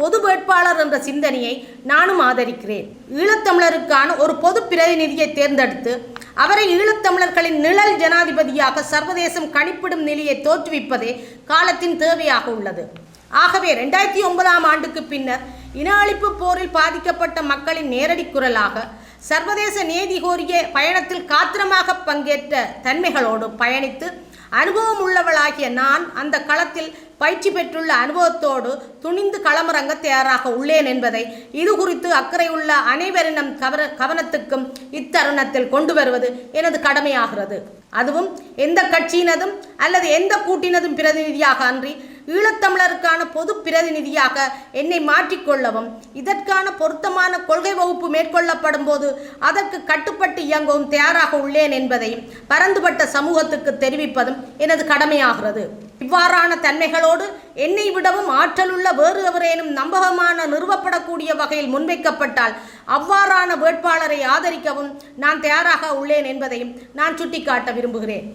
பொது வேட்பாளர் என்ற சிந்தனையை நானும் ஆதரிக்கிறேன். ஈழத்தமிழருக்கான ஒரு பொது பிரதிநிதியை தேர்ந்தெடுத்து அவரை ஈழத்தமிழர்களின் நிழல் ஜனாதிபதியாக சர்வதேசம் கணிப்பிடும் நிலையை தோற்றுவிப்பதே காலத்தின் தேவையாக உள்ளது. ஆகவே ரெண்டாயிரத்தி ஒன்பதாம் ஆண்டுக்கு பின்னர் இன அழிப்பு போரில் பாதிக்கப்பட்ட மக்களின் நேரடி குரலாக சர்வதேச நீதி கோரிய பயணத்தில் காத்திரமாக பங்கேற்ற தன்மைகளோடு பயணித்து அனுபவம் உள்ளவளாகிய நான் அந்த களத்தில் பயிற்சி பெற்றுள்ள அனுபவத்தோடு துணிந்து களமிறங்க தயாராக உள்ளேன் என்பதை இது குறித்து அக்கறையுள்ள அனைவரினம் கவன கவனத்துக்கும் இத்தருணத்தில் கொண்டு வருவது எனது கடமையாகிறது. அதுவும் எந்த கட்சியினதும் அல்லது எந்த கூட்டினதும் பிரதிநிதியாக அன்றி ஈழத்தமிழருக்கான பொது பிரதிநிதியாக என்னை மாற்றிக்கொள்ளவும் இதற்கான பொருத்தமான கொள்கை வகுப்பு மேற்கொள்ளப்படும் போது அதற்கு கட்டுப்பட்டு இயங்கவும் தயாராக உள்ளேன் என்பதையும் பரந்துபட்ட சமூகத்துக்கு தெரிவிப்பதும் எனது கடமையாகிறது. இவ்வாறான தன்மைகளோடு என்னை விடவும் ஆற்றலுள்ள வேறு எவரேனும் நம்பகமான நிறுவப்படக்கூடிய வகையில் முன்வைக்கப்பட்டால் அவ்வாறான வேட்பாளரை ஆதரிக்கவும் நான் தயாராக உள்ளேன் என்பதையும் நான் சுட்டிக்காட்ட விரும்புகிறேன்.